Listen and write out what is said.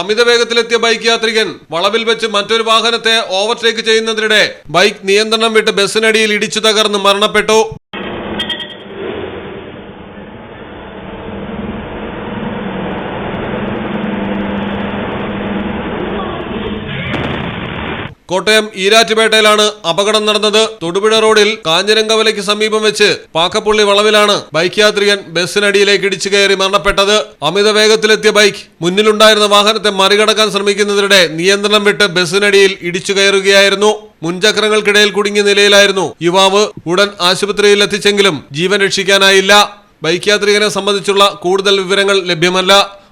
അമിത വേഗത്തിലെത്തിയ bike യാത്രികൻ വളവിൽ വെച്ച് മറ്റൊരു വാഹനത്തെ ഓവർടേക്ക് ചെയ്യുന്നതിനിടെ ബൈക്ക് നിയന്ത്രണം വിട്ട് ബസ്സിനടിയിൽ ഇടിച്ചു തകർന്ന് മരണപ്പെട്ടു. കോട്ടയം ഈരാറ്റുപേട്ടയിലാണ് അപകടം നടന്നത്. തൊടുപുഴ റോഡിൽ കാഞ്ഞിരങ്കവലയ്ക്ക് സമീപം വെച്ച് പാക്കപ്പുള്ളി വളവിലാണ് ബൈക്ക് യാത്രികൻ ബസ്സിനടിയിലേക്ക് ഇടിച്ചു കയറി മരണപ്പെട്ടത്. അമിത വേഗത്തിലെത്തിയ ബൈക്ക് മുന്നിലുണ്ടായിരുന്ന വാഹനത്തെ മറികടക്കാൻ ശ്രമിക്കുന്നതിനിടെ നിയന്ത്രണം വിട്ട് ബസ്സിനടിയിൽ ഇടിച്ചു കയറുകയായിരുന്നു. മുൻചക്രങ്ങൾക്കിടയിൽ കുടുങ്ങിയ നിലയിലായിരുന്നു യുവാവ്. ഉടൻ ആശുപത്രിയിൽ എത്തിച്ചെങ്കിലും ജീവൻ രക്ഷിക്കാനായില്ല. ബൈക്ക് യാത്രികനെ സംബന്ധിച്ചുള്ള കൂടുതൽ വിവരങ്ങൾ ലഭ്യമല്ല.